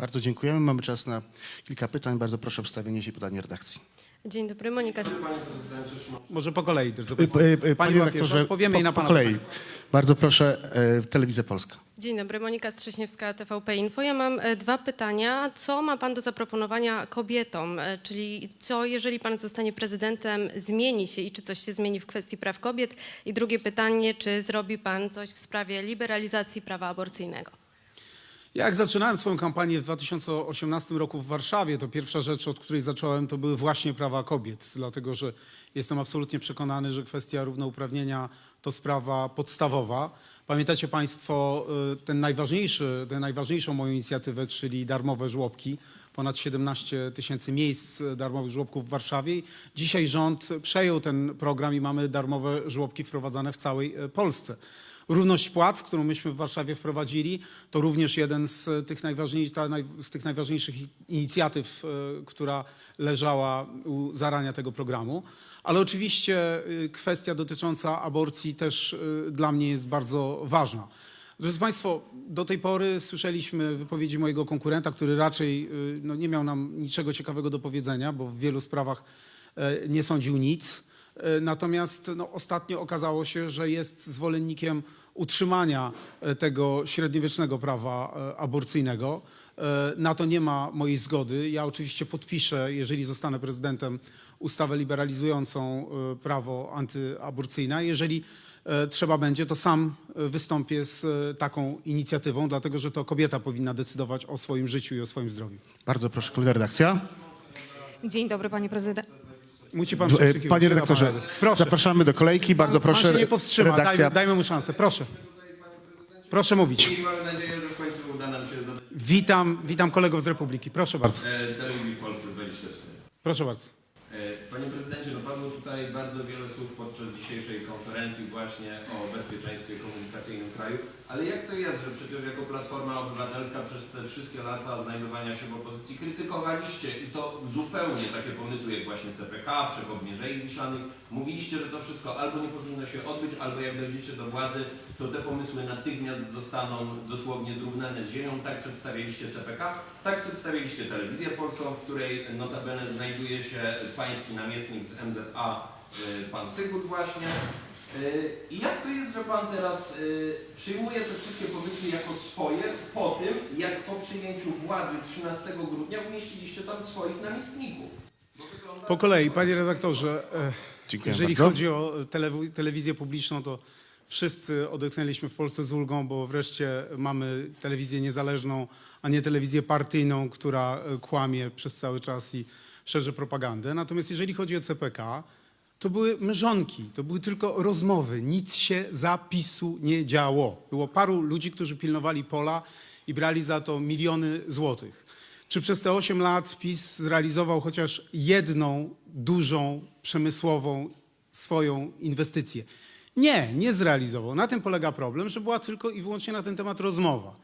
Bardzo dziękujemy. Mamy czas na kilka pytań. Bardzo proszę o wstawienie się pytania redakcji. Dzień dobry, Monika. S- Może po kolei, drodzy Państwo. y, y, Pani Panie redaktorze, odpowiemy i na po, Pana po kolei. pytanie. Bardzo proszę, e, Telewizja Polska. Dzień dobry, Monika Strześniewska, TVP Info. Ja mam e, dwa pytania. Co ma Pan do zaproponowania kobietom? E, Czyli co, jeżeli Pan zostanie prezydentem, zmieni się i czy coś się zmieni w kwestii praw kobiet? I drugie pytanie, czy zrobi Pan coś w sprawie liberalizacji prawa aborcyjnego? Jak zaczynałem swoją kampanię w 2018 roku w Warszawie, to pierwsza rzecz, od której zacząłem, to były właśnie prawa kobiet, dlatego że jestem absolutnie przekonany, że kwestia równouprawnienia to sprawa podstawowa. Pamiętacie Państwo y, ten najważniejszy, tę najważniejszą moją inicjatywę, czyli darmowe żłobki. Ponad 17 tysięcy miejsc darmowych żłobków w Warszawie. Dzisiaj rząd przejął ten program i mamy darmowe żłobki wprowadzane w całej e, Polsce. Równość płac, którą myśmy w Warszawie wprowadzili, to również jeden z tych, najważniejszych, z tych najważniejszych inicjatyw, e, która leżała u zarania tego programu. Ale oczywiście e, kwestia dotycząca aborcji też e, dla mnie jest bardzo ważna. Drodzy Państwo, do tej pory słyszeliśmy wypowiedzi mojego konkurenta, który raczej no, nie miał nam niczego ciekawego do powiedzenia, bo w wielu sprawach nie sądził nic. Natomiast no, ostatnio okazało się, że jest zwolennikiem utrzymania e, tego średniowiecznego prawa e, aborcyjnego. E, Na to nie ma mojej zgody. Ja oczywiście podpiszę, jeżeli zostanę prezydentem, ustawę liberalizującą prawo antyaborcyjne. Jeżeli trzeba będzie, to sam wystąpię z taką inicjatywą, dlatego że to kobieta powinna decydować o swoim życiu i o swoim zdrowiu. Bardzo proszę, kolejna redakcja. Dzień dobry, panie prezydent. Musi pan przekrzykiwać. Panie redaktorze, pan redaktor. Proszę. zapraszamy do kolejki. Bardzo Pan proszę, się nie powstrzyma, redakcja. dajmy, dajmy mu szansę. Proszę. Proszę mówić. I mamy nadzieję, że w końcu uda nam się zadać Witam, witam kolegów z Republiki. Proszę bardzo. e, telewizji Polsce 24. Proszę bardzo. E, Panie prezydencie, no padło tutaj bardzo wiele słów podczas dzisiejszej konferencji właśnie o bezpieczeństwie komunikacyjnym kraju, ale jak to jest, że przecież jako Platforma Obywatelska przez te wszystkie lata znajdowania się w opozycji krytykowaliście i to zupełnie takie pomysły jak właśnie CPK, przekop Mierzei Wiślanych, mówiliście, że to wszystko albo nie powinno się odbyć, albo jak dojdziecie do władzy, to te pomysły natychmiast zostaną dosłownie zrównane z ziemią. Tak przedstawiliście CPK, tak przedstawiliście telewizję polską, w której notabene znajduje się pański namiestnik z MZA, y, pan Sygut właśnie. Y, I jak to jest, że pan teraz y, przyjmuje te wszystkie pomysły jako swoje po tym, jak po przyjęciu władzy 13 grudnia umieściliście tam swoich namiestników? Po kolei, panie redaktorze, e, Dziękuję jeżeli bardzo. chodzi o telew- telewizję publiczną, to wszyscy odetchnęliśmy w Polsce z ulgą, bo wreszcie mamy telewizję niezależną, a nie telewizję partyjną, która e, kłamie przez cały czas i szerzy propagandę. Natomiast jeżeli chodzi o CPK, to były mrzonki, to były tylko rozmowy, nic się zapisu nie działo. Było paru ludzi, którzy pilnowali pola i brali za to miliony złotych. Czy przez te 8 lat PiS zrealizował chociaż jedną dużą, przemysłową swoją inwestycję? Nie, nie zrealizował. Na tym polega problem, że była tylko i wyłącznie na ten temat rozmowa.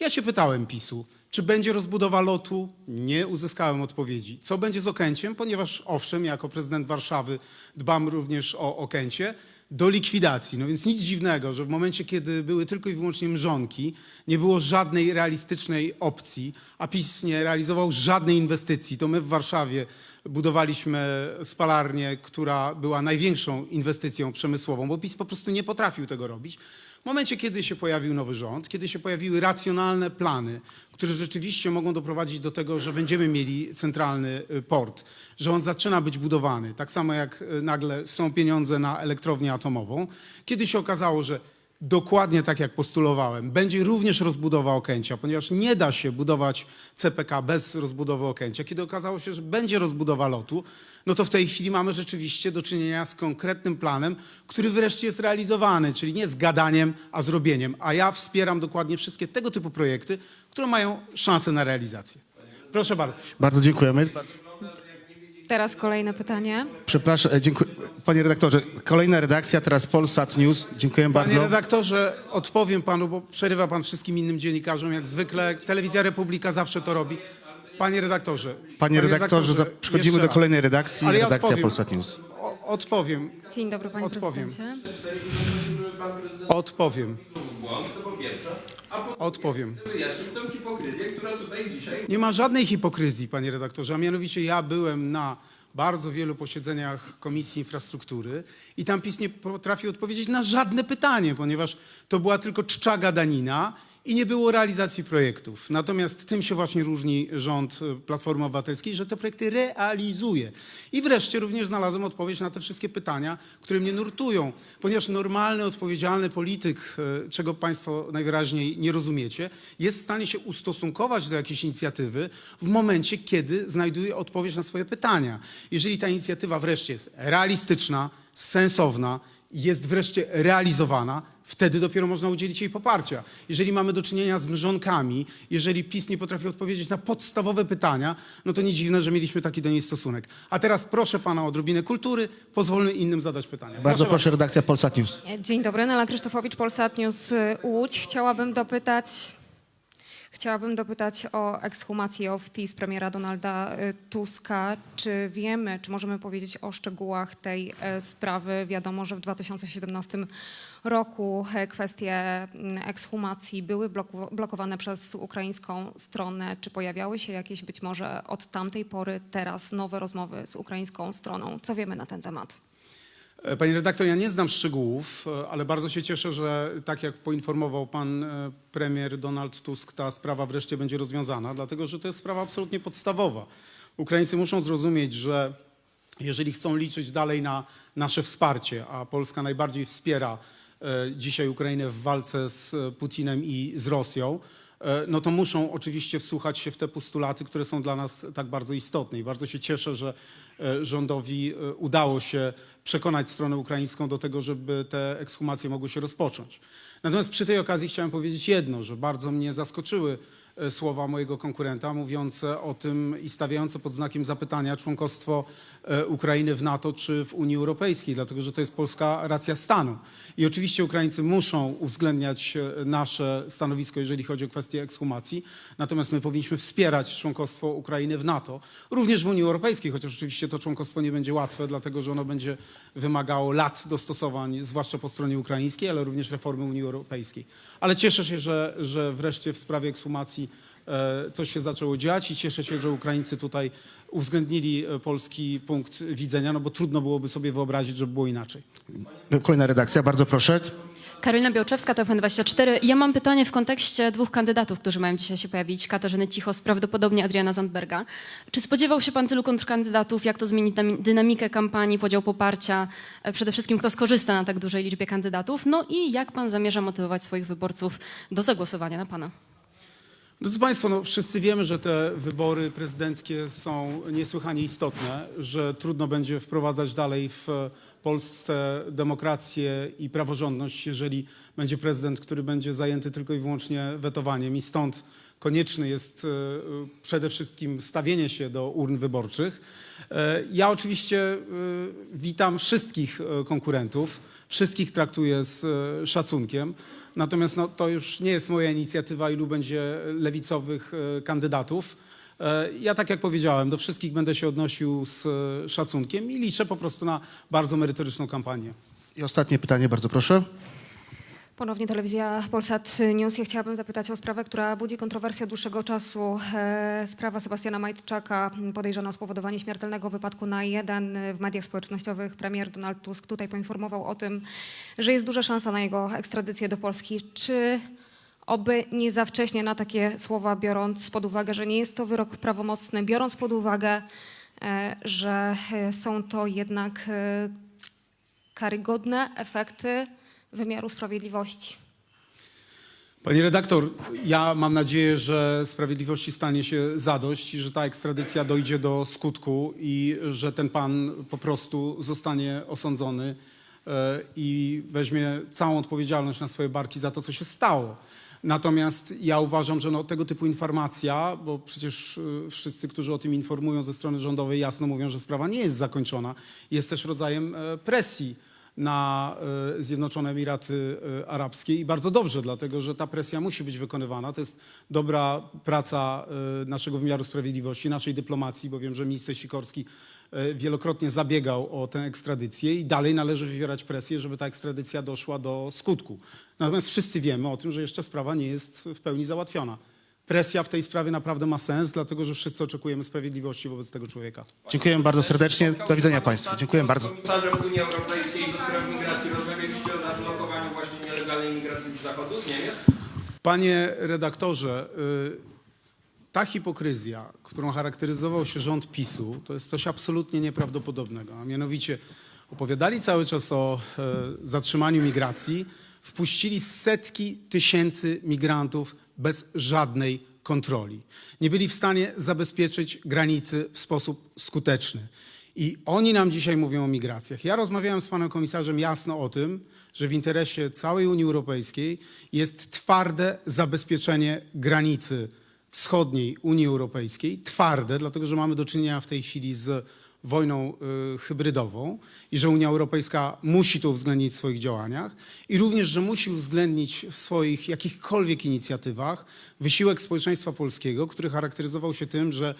Ja się pytałem PiSu, czy będzie rozbudowa lotu? Nie uzyskałem odpowiedzi. Co będzie z Okęciem? Ponieważ owszem, jako prezydent Warszawy dbam również o Okęcie, do likwidacji. No więc nic dziwnego, że w momencie, kiedy były tylko i wyłącznie mrzonki, nie było żadnej realistycznej opcji, a PiS nie realizował żadnej inwestycji, to my w Warszawie budowaliśmy spalarnię, która była największą inwestycją przemysłową, bo PiS po prostu nie potrafił tego robić. W momencie, kiedy się pojawił nowy rząd, kiedy się pojawiły racjonalne plany, które rzeczywiście mogą doprowadzić do tego, że będziemy mieli centralny y, port, że on zaczyna być budowany, tak samo jak y, nagle są pieniądze na elektrownię atomową, kiedy się okazało, że dokładnie tak jak postulowałem, będzie również rozbudowa Okęcia, ponieważ nie da się budować CPK bez rozbudowy Okęcia. Kiedy okazało się, że będzie rozbudowa lotu, no to w tej chwili mamy rzeczywiście do czynienia z konkretnym planem, który wreszcie jest realizowany, czyli nie z gadaniem, a zrobieniem. A ja wspieram dokładnie wszystkie tego typu projekty, które mają szansę na realizację. Proszę bardzo. Bardzo dziękujemy. Teraz kolejne pytanie. Przepraszam, e, dziękuję. Panie redaktorze, kolejna redakcja, teraz Polsat News. Dziękuję Panie bardzo. redaktorze, odpowiem panu, bo przerywa pan wszystkim innym dziennikarzom, jak zwykle. Telewizja Republika zawsze to robi. Panie redaktorze. Panie redaktorze, to przechodzimy jeszcze do raz. kolejnej redakcji, Ale ja redakcja odpowiem. Polsat News. O- Odpowiem, Dzień dobry, panie Odpowiem. prezydencie. Odpowiem, w błąd, to po pierwsze. A po odpowiem. chcę wyjaśnić tą hipokryzję, która tutaj dzisiaj Nie ma żadnej hipokryzji, panie redaktorze, a mianowicie ja byłem na bardzo wielu posiedzeniach Komisji Infrastruktury i tam PiS nie potrafił odpowiedzieć na żadne pytanie, ponieważ to była tylko czcza gadanina i nie było realizacji projektów. Natomiast tym się właśnie różni rząd y, Platformy Obywatelskiej, że te projekty realizuje. I wreszcie również znalazłem odpowiedź na te wszystkie pytania, które mnie nurtują, ponieważ normalny, odpowiedzialny polityk, y, czego Państwo najwyraźniej nie rozumiecie, jest w stanie się ustosunkować do jakiejś inicjatywy w momencie, kiedy znajduje odpowiedź na swoje pytania. Jeżeli ta inicjatywa wreszcie jest realistyczna, sensowna, jest wreszcie realizowana, wtedy dopiero można udzielić jej poparcia. Jeżeli mamy do czynienia z mrzonkami, jeżeli PiS nie potrafi odpowiedzieć na podstawowe pytania, no to nie dziwne, że mieliśmy taki do niej stosunek. A teraz proszę pana o odrobinę kultury, pozwólmy innym zadać pytania. Bardzo proszę, redakcja Polsat News. Dzień dobry, Nela Krzysztofowicz, Polsat News Łódź. Chciałabym dopytać, chciałabym dopytać o ekshumację wpis premiera Donalda y, Tuska. Czy wiemy, czy możemy powiedzieć o szczegółach tej e, sprawy? Wiadomo, że w 2017 roku e, kwestie mm, ekshumacji były blokowane przez ukraińską stronę. Czy pojawiały się jakieś być może od tamtej pory teraz nowe rozmowy z ukraińską stroną? Co wiemy na ten temat? E, Panie redaktor, ja nie znam szczegółów, e, ale bardzo się cieszę, że tak jak poinformował pan e, premier Donald Tusk, ta sprawa wreszcie będzie rozwiązana, dlatego że to jest sprawa absolutnie podstawowa. Ukraińcy muszą zrozumieć, że jeżeli chcą liczyć dalej na nasze wsparcie, a Polska najbardziej wspiera dzisiaj Ukrainę w walce z Putinem i z Rosją, no to muszą oczywiście wsłuchać się w te postulaty, które są dla nas tak bardzo istotne. I bardzo się cieszę, że e, rządowi e, udało się przekonać stronę ukraińską do tego, żeby te ekshumacje mogły się rozpocząć. Natomiast przy tej okazji chciałem powiedzieć jedno, że bardzo mnie zaskoczyły e, słowa mojego konkurenta mówiące o tym i stawiające pod znakiem zapytania członkostwo e, Ukrainy w NATO czy w Unii Europejskiej, dlatego że to jest polska racja stanu. I oczywiście Ukraińcy muszą uwzględniać e, nasze stanowisko, jeżeli chodzi o kwestię ekshumacji, natomiast my powinniśmy wspierać członkostwo Ukrainy w NATO, również w Unii Europejskiej, chociaż oczywiście to członkostwo nie będzie łatwe, dlatego że ono będzie wymagało lat dostosowań, zwłaszcza po stronie ukraińskiej, ale również reformy Unii Europejskiej. Ale cieszę się, że, że wreszcie w sprawie ekshumacji e, coś się zaczęło dziać i cieszę się, że Ukraińcy tutaj uwzględnili e, polski punkt widzenia, no bo trudno byłoby sobie wyobrazić, żeby było inaczej. Kolejna redakcja, bardzo proszę. Karolina Białczewska, TFN24. Ja mam pytanie w kontekście dwóch kandydatów, którzy mają dzisiaj się pojawić. Katarzyny Cichos, prawdopodobnie Adriana Zandberga. Czy spodziewał się pan tylu kontrkandydatów? Jak to zmieni dynami- dynamikę kampanii, podział poparcia? E, Przede wszystkim kto skorzysta na tak dużej liczbie kandydatów? No i jak pan zamierza motywować swoich wyborców do zagłosowania na pana? Drodzy Państwo, no wszyscy wiemy, że te wybory prezydenckie są niesłychanie istotne, że trudno będzie wprowadzać dalej w Polsce demokrację i praworządność, jeżeli będzie prezydent, który będzie zajęty tylko i wyłącznie wetowaniem i stąd konieczne jest e, przede wszystkim stawienie się do urn wyborczych. E, Ja oczywiście e, witam wszystkich konkurentów, wszystkich traktuję z szacunkiem. Natomiast no, to już nie jest moja inicjatywa, ilu będzie lewicowych kandydatów. E, Ja, tak jak powiedziałem, do wszystkich będę się odnosił z e, szacunkiem i liczę po prostu na bardzo merytoryczną kampanię. I ostatnie pytanie, bardzo proszę. Ponownie telewizja Polsat News. Ja chciałabym zapytać o sprawę, która budzi kontrowersję od dłuższego czasu. E, sprawa Sebastiana Majtczaka, podejrzana o spowodowanie śmiertelnego wypadku na jeden. W mediach społecznościowych premier Donald Tusk tutaj poinformował o tym, że jest duża szansa na jego ekstradycję do Polski. Czy oby nie za wcześnie na takie słowa, biorąc pod uwagę, że nie jest to wyrok prawomocny, biorąc pod uwagę, e, że e, są to jednak e, karygodne efekty wymiaru sprawiedliwości. Pani redaktor, ja mam nadzieję, że sprawiedliwości stanie się zadość i że ta ekstradycja dojdzie do skutku i że ten pan po prostu zostanie osądzony i weźmie całą odpowiedzialność na swoje barki za to, co się stało. Natomiast ja uważam, że no, tego typu informacja, bo przecież y, wszyscy, którzy o tym informują ze strony rządowej jasno mówią, że sprawa nie jest zakończona, jest też rodzajem e, presji na e, Zjednoczone Emiraty e, Arabskie i bardzo dobrze, dlatego że ta presja musi być wykonywana. To jest dobra praca naszego wymiaru sprawiedliwości, naszej dyplomacji, bo wiem, że minister Sikorski wielokrotnie zabiegał o tę ekstradycję i dalej należy wywierać presję, żeby ta ekstradycja doszła do skutku. Natomiast wszyscy wiemy o tym, że jeszcze sprawa nie jest w pełni załatwiona. Presja w tej sprawie naprawdę ma sens, dlatego że wszyscy oczekujemy sprawiedliwości wobec tego człowieka. Dziękuję bardzo serdecznie. Do widzenia Państwu. Dziękuję bardzo. Komisarzem Unii Europejskiej do spraw migracji rozmawialiście o zablokowaniu właśnie nielegalnej migracji z zachodu, z Niemiec? Panie redaktorze, y, ta hipokryzja, którą charakteryzował się rząd PiSu, to jest coś absolutnie nieprawdopodobnego. A mianowicie opowiadali cały czas o e, zatrzymaniu migracji, wpuścili setki tysięcy migrantów bez żadnej kontroli. Nie byli w stanie zabezpieczyć granicy w sposób skuteczny. I oni nam dzisiaj mówią o migracjach. Ja rozmawiałem z panem komisarzem jasno o tym, że w interesie całej Unii Europejskiej jest twarde zabezpieczenie granicy wschodniej Unii Europejskiej. Twarde, dlatego że mamy do czynienia w tej chwili z wojną y, hybrydową i że Unia Europejska musi to uwzględnić w swoich działaniach i również, że musi uwzględnić w swoich jakichkolwiek inicjatywach wysiłek społeczeństwa polskiego, który charakteryzował się tym, że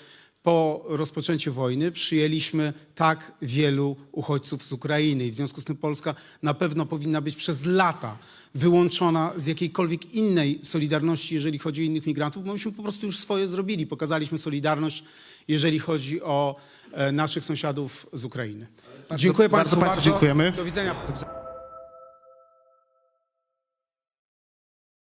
po rozpoczęciu wojny przyjęliśmy tak wielu uchodźców z Ukrainy i w związku z tym Polska na pewno powinna być przez lata wyłączona z jakiejkolwiek innej solidarności, jeżeli chodzi o innych migrantów, bo myśmy po prostu już swoje zrobili. Pokazaliśmy solidarność, jeżeli chodzi o e, naszych sąsiadów z Ukrainy. Dziękuję bardzo Państwu państwu dziękujemy. Do widzenia.